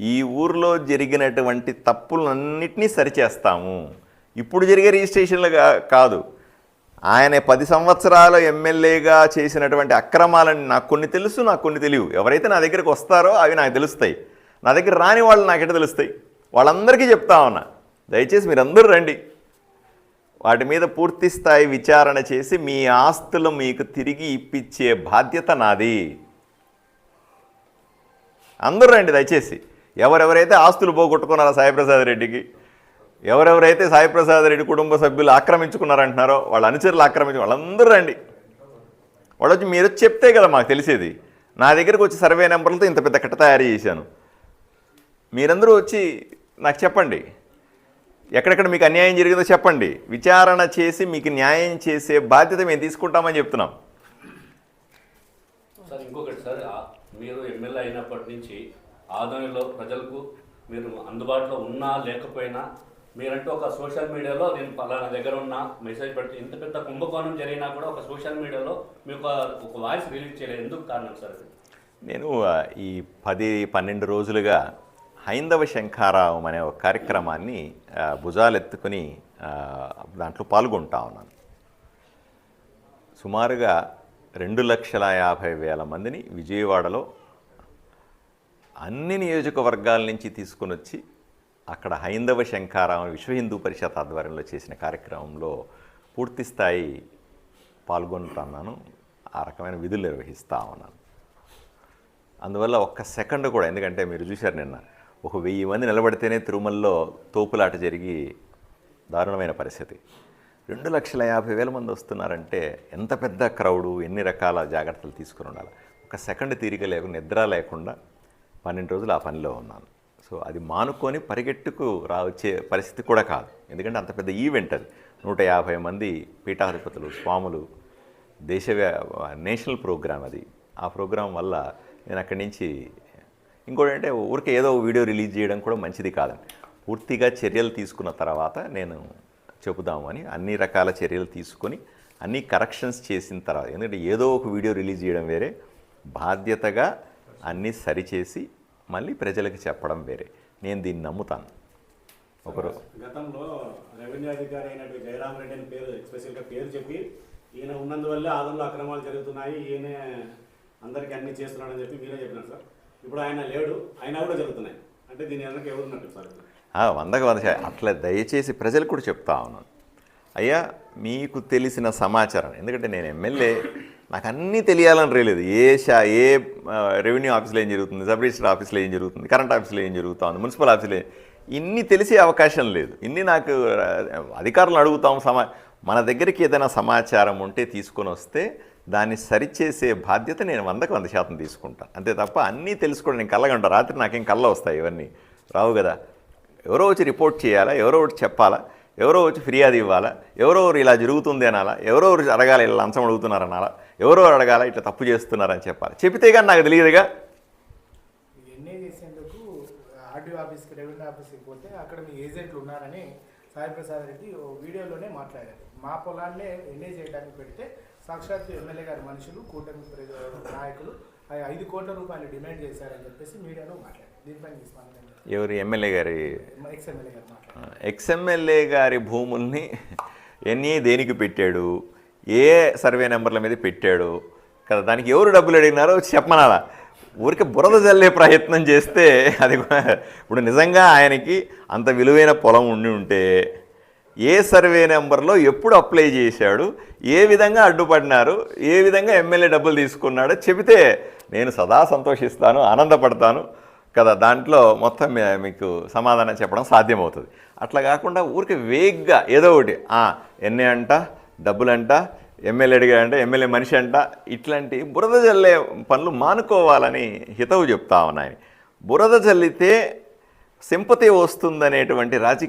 ఈ ఊర్లో జరిగినటువంటి తప్పులన్నింటినీ సరిచేస్తాము. ఇప్పుడు జరిగే రిజిస్ట్రేషన్లు కాదు. ఆయన పది సంవత్సరాలు ఎమ్మెల్యేగా చేసినటువంటి అక్రమాలని నాకు కొన్ని తెలుసు నాకు కొన్ని తెలియవు. ఎవరైతే నా దగ్గరికి వస్తారో అవి నాకు తెలుస్తాయి. నా దగ్గర రాని వాళ్ళు నాకెట తెలుస్తాయి. వాళ్ళందరికీ చెప్తా ఉన్నా. దయచేసి మీరందరూ రండి. వాటి మీద పూర్తి స్థాయి విచారణ చేసి మీ ఆస్తులు మీకు తిరిగి ఇప్పించే బాధ్యత నాది. అందరూ రండి దయచేసి. ఎవరెవరైతే ఆస్తులు పోగొట్టుకున్నారో సాయిప్రసాద్ రెడ్డికి ఎవరెవరైతే సాయిప్రసాద్ రెడ్డి కుటుంబ సభ్యులు ఆక్రమించుకున్నారంటున్నారో వాళ్ళ అనుచరులు ఆక్రమించు వాళ్ళందరూ రండి. వాళ్ళు వచ్చి మీరు వచ్చి చెప్తే కదా మాకు తెలిసేది. నా దగ్గరకు వచ్చి సర్వే నెంబర్లతో ఇంత పెద్ద కట్ట తయారు చేశాను. మీరందరూ వచ్చి నాకు చెప్పండి. ఎక్కడెక్కడ మీకు అన్యాయం జరిగిందో చెప్పండి. విచారణ చేసి మీకు న్యాయం చేసే బాధ్యత మేము తీసుకుంటామని చెప్తున్నాం. సార్ ఇంకొకటి సార్ మీరు ఎమ్మెల్యే అయినప్పటి నుంచి ఆదోనిలో ప్రజలకు మీరు అందుబాటులో ఉన్నా లేకపోయినా మీరంటూ ఒక సోషల్ మీడియాలో నేను పలానా దగ్గర ఉన్న మెసేజ్ పెట్టి ఇంత పెద్ద కుంభకోణం జరిగినా కూడా ఒక సోషల్ మీడియాలో మీకు ఒక- వాయిస్ రిలీజ్ చేయలేదు. ఎందుకు కారణం సార్ నేను ఈ పది పన్నెండు రోజులుగా హైందవ శంఖారావం అనే ఒక కార్యక్రమాన్ని భుజాలెత్తుకుని దాంట్లో పాల్గొంటా ఉన్నాను. సుమారుగా రెండు లక్షల యాభై వేల మందిని విజయవాడలో అన్ని నియోజకవర్గాల నుంచి తీసుకుని వచ్చి అక్కడ హైందవ శంఖారావం విశ్వ హిందూ పరిషత్ ఆధ్వర్యంలో చేసిన కార్యక్రమంలో పూర్తిస్థాయి పాల్గొంటున్నాను ఆ రకమైన విధులు నిర్వహిస్తా ఉన్నాను. అందువల్ల ఒక్క సెకండ్ కూడా ఎందుకంటే మీరు చూశారు నిన్న ఒక వెయ్యి మంది నిలబడితేనే తిరుమలలో తోపులాట జరిగి దారుణమైన పరిస్థితి. రెండు లక్షల యాభై వేల మంది వస్తున్నారంటే ఎంత పెద్ద క్రౌడు ఎన్ని రకాల జాగ్రత్తలు తీసుకుని ఉండాలి? ఒక సెకండ్ తీరిక లేకుండా నిద్ర లేకుండా పన్నెండు రోజులు ఆ పనిలో ఉన్నాను. సో అది మానుకొని పరిగెట్టుకు రా వచ్చే పరిస్థితి కూడా కాదు. ఎందుకంటే అంత పెద్ద ఈవెంట్ అది. నూట యాభై మంది పీఠాధిపతులు స్వాములు దేశవ్యా నేషనల్ ప్రోగ్రాం అది. ఆ ప్రోగ్రాం వల్ల నేను అక్కడి నుంచి ఇంకోటి అంటే ఊరికే ఏదో వీడియో రిలీజ్ చేయడం కూడా మంచిది కాదండి. పూర్తిగా చర్యలు తీసుకున్న తర్వాత నేను చెబుదామని అన్ని రకాల చర్యలు తీసుకొని అన్ని కరెక్షన్స్ చేసిన తర్వాత ఎందుకంటే ఏదో ఒక వీడియో రిలీజ్ చేయడం వేరే. బాధ్యతగా అన్నీ సరిచేసి మళ్ళీ ప్రజలకు చెప్పడం వేరే. నేను దీన్ని నమ్ముతాను. ఒకరు గతంలో రెవెన్యూ అధికారి అయినటువంటి జయరామ్ రెడ్డి అని పేరు స్పెషల్గా పేరు చెప్పి ఈయన ఉన్నందువల్ల ఆదంలో అక్రమాలు జరుగుతున్నాయి ఈయన అందరికీ అన్ని చేస్తున్నాడని చెప్పి మీరే చెప్పినారు సార్. ఇప్పుడు ఆయన లేడు అయినా కూడా జరుగుతున్నాయి. అంటే దీని వెనక ఎవరున్నట్టు సార్ ఆ, వందకు వంద. అట్లా దయచేసి ప్రజలకు కూడా చెప్తా ఉన్నాను. అయ్యా మీకు తెలిసిన సమాచారం. ఎందుకంటే నేను ఎమ్మెల్యే నాకు అన్నీ తెలియాలని రేలేదు. ఏ షా ఏ రెవెన్యూ ఆఫీస్లో ఏం జరుగుతుంది సబ్ రిజిస్టర్ ఆఫీస్లో ఏం జరుగుతుంది కరెంట్ ఆఫీస్లో ఏం జరుగుతుంది మున్సిపల్ ఆఫీస్లో ఇన్ని తెలిసే అవకాశం లేదు. ఇన్ని నాకు అధికారులను అడుగుతాం సమా మన దగ్గరికి ఏదైనా సమాచారం ఉంటే తీసుకొని వస్తే దాన్ని సరిచేసే బాధ్యత నేను వందకు వంద శాతం తీసుకుంటాను అంతే తప్ప అన్నీ తెలుసుకోవడం నేను కళ్ళగా రాత్రి నాకేం కళ్ళ వస్తాయి ఇవన్నీ. రావు కదా. ఎవరో వచ్చి రిపోర్ట్ చేయాలా ఎవరో ఒకటి చెప్పాలా? ఎవరో వచ్చి ఫిర్యాదు ఇవ్వాలా? ఎవరో ఒకరు ఇలా జరుగుతుంది అనాలా? ఎవరో అడగాలి ఇలా లంచం అడుగుతున్నారు అనాలా? ఎవరో ఒకరు అడగాల ఇట్లా తప్పు చేస్తున్నారని చెప్పాలి. చెబితే కానీ నాకు తెలియదుగా ఎన్ఏ చేసేందుకు ఆర్డీఓ ఆఫీస్కి రెవెన్యూ ఆఫీస్కి పోతే అక్కడ మీ ఏజెంట్లు ఉన్నారని సాయి ప్రసాద్ రెడ్డి ఓ వీడియోలోనే మాట్లాడారు. మా పొలాన్నే ఎన్ఏ చేయడానికి పెడితే సాక్షాత్ ఎమ్మెల్యే గారి మనుషులు కూటమి ప్ర- నాయకులు ఐదు కోట్ల రూపాయలు డిమాండ్ చేశారని చెప్పేసి మీడియాలో మాట్లాడారు. తీసుకున్నాను ఎవరు ఎమ్మెల్యే గారి? ఎక్స్ ఎమ్మెల్యే గారు మాట్లాడారు. ఎక్స్ఎమ్మెల్యే గారి భూముల్ని ఎన్ని దేనికి పెట్టాడు? ఏ సర్వే నెంబర్ల మీద పెట్టాడు? కదా దానికి ఎవరు డబ్బులు అడిగినారో చెప్పమనాలా ఊరికి బురద జల్లే ప్రయత్నం చేస్తే అది ఇప్పుడు నిజంగా ఆయనకి అంత విలువైన పొలం ఉండి ఉంటే ఏ సర్వే నెంబర్లో ఎప్పుడు అప్లై చేశాడు? ఏ విధంగా అడ్డుపడినారు? ఏ విధంగా ఎమ్మెల్యే డబ్బులు తీసుకున్నాడో చెబితే నేను సదా సంతోషిస్తాను ఆనందపడతాను కదా. దాంట్లో మొత్తం మీకు సమాధానం చెప్పడం సాధ్యమవుతుంది. అట్లా కాకుండా ఊరికి వేగ్గా ఏదో ఒకటి ఎన్ని అంట డబ్బులంట ఎమ్మెల్యే అడిగాడంట ఎమ్మెల్యే మనిషి అంట ఇట్లాంటి బురద జల్లే పనులు మానుకోవాలని హితవు చెప్తా ఉన్నాయి బురద జల్లితే సింపతి వస్తుందనేటువంటి రాజకీయ